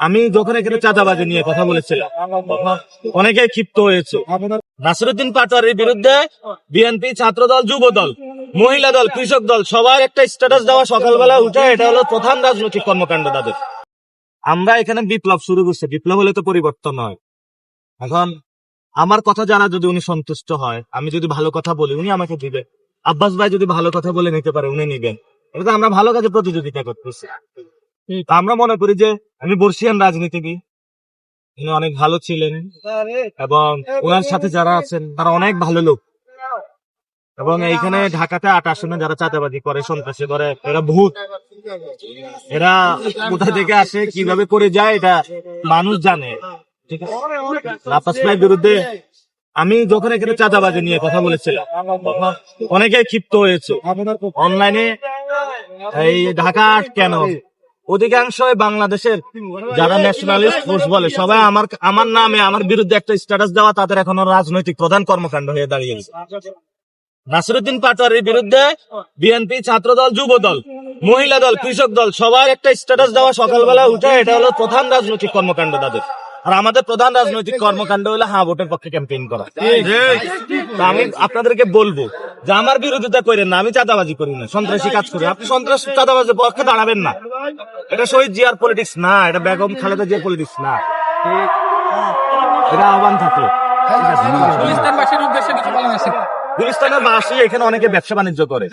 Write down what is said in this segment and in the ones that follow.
আমি যখন এখানে চাঁদাবাজি নিয়ে কথা বলেছিলাম অনেকে ক্ষিপ্ত হয়েছে। নাসিরুদ্দিন পাটোয়ারির বিরুদ্ধে বিএনপি ছাত্র দল যুব দল মহিলা দল, কৃষক দল, সবার একটা স্ট্যাটাস দেওয়া সকালবেলা উঠে, এটা হলো প্রধান রাজনৈতিক কর্মকাণ্ড তাদের। আমরা এখানে বিপ্লব শুরু করছি। বিপ্লব হলে তো পরিবর্তন হয়। এখন আমার কথা যারা যদি উনি সন্তুষ্ট হয়, আমি যদি ভালো কথা বলি, উনি আমাকে দিবে। আব্বাস ভাই যদি ভালো কথা বলে নিতে পারে, উনি নিবেন। এটা আমরা ভালো কাজে প্রতিযোগিতা করতেছি। আমরা মনে করি যে আমি বর্ষিয়ান রাজনীতিবিদ। উনি অনেক ভালো ছিলেন এবং ওনার সাথে যারা আছেন, তারা অনেক ভালো লোক। এবং এইখানে ঢাকাতে আট আসনে যারা চাঁদাবাজি করে, সন্ত্রাসী করে, এরা ভূত। এরা কোথা থেকে আসে, কীভাবে করে যায়, এটা মানুষ জানে। ঠিক আছে? বিরুদ্ধে আমি যখন এখানে চাঁদাবাজি নিয়ে কথা বলেছিলাম অনেকে ক্ষিপ্ত হয়েছে। অনলাইনে, এই ঢাকা কেন? অধিকাংশ বাংলাদেশের যারা ন্যাশনালিস্ট ফোর্স বলে, সবাই আমার আমার নামে, আমার বিরুদ্ধে একটা স্ট্যাটাস দেওয়া, তাদের এখনও রাজনৈতিক প্রধান কর্মকাণ্ড হয়ে দাঁড়িয়েছে নাসিরুদ্দিন পাটোয়ারির বিরুদ্ধে বিএনপি ছাত্র দল যুব দল মহিলা দল, কৃষক দল, সবার একটা স্ট্যাটাস দেওয়া সকালবেলা উঠে, এটা হলো প্রধান রাজনৈতিক কর্মকাণ্ড তাদের। আর আমাদের প্রধান রাজনৈতিক কর্মকাণ্ড হলো হ্যাঁ ভোটের পক্ষে ক্যাম্পেইন করা। আমি আপনাদেরকে বলব যে আমার বিরোধিতা করেন না আমি চাঁদাবাজি করি না সন্ত্রাসী কাজ করি আপনি সন্ত্রাস চাঁদাবাজির পক্ষে দাঁড়াবেন না। এটা শহীদ জিয়ার পলিটিক্স না এটা বেগম খালেদা জিয়ার পলিটিক্স না। এটা আহ্বান থাকল। গুলিস্তানের বাসী এখানে অনেকে ব্যবসা বাণিজ্য করে।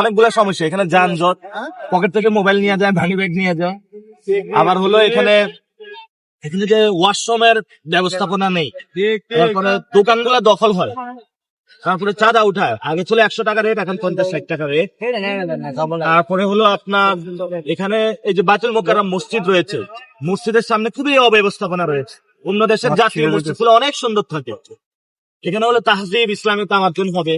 অনেকগুলো সমস্যা। এখানে যানজট পকেট থেকে মোবাইল নিয়ে যায় ভাঙি ব্যাগ নিয়ে যায়। আবার হলো এখানে এখানে যে ওয়াশরুমের ব্যবস্থাপনা নেই তারপরে দোকানগুলো দখল হয় তারপরে চাঁদা উঠায় আগে ছিল একশো টাকা রেট এখন পঞ্চাশ ষাট টাকা রেট। তারপরে হলো আপনার এখানে এই যে বাতুল মোকাররম মসজিদ রয়েছে মসজিদের সামনে খুবই অব্যবস্থাপনা রয়েছে। অন্য দেশের জাতীয় মসজিদ অনেক সুন্দর থাকে। এখানে হলো তাহজিব ইসলামী তামাদ্দুন হবে।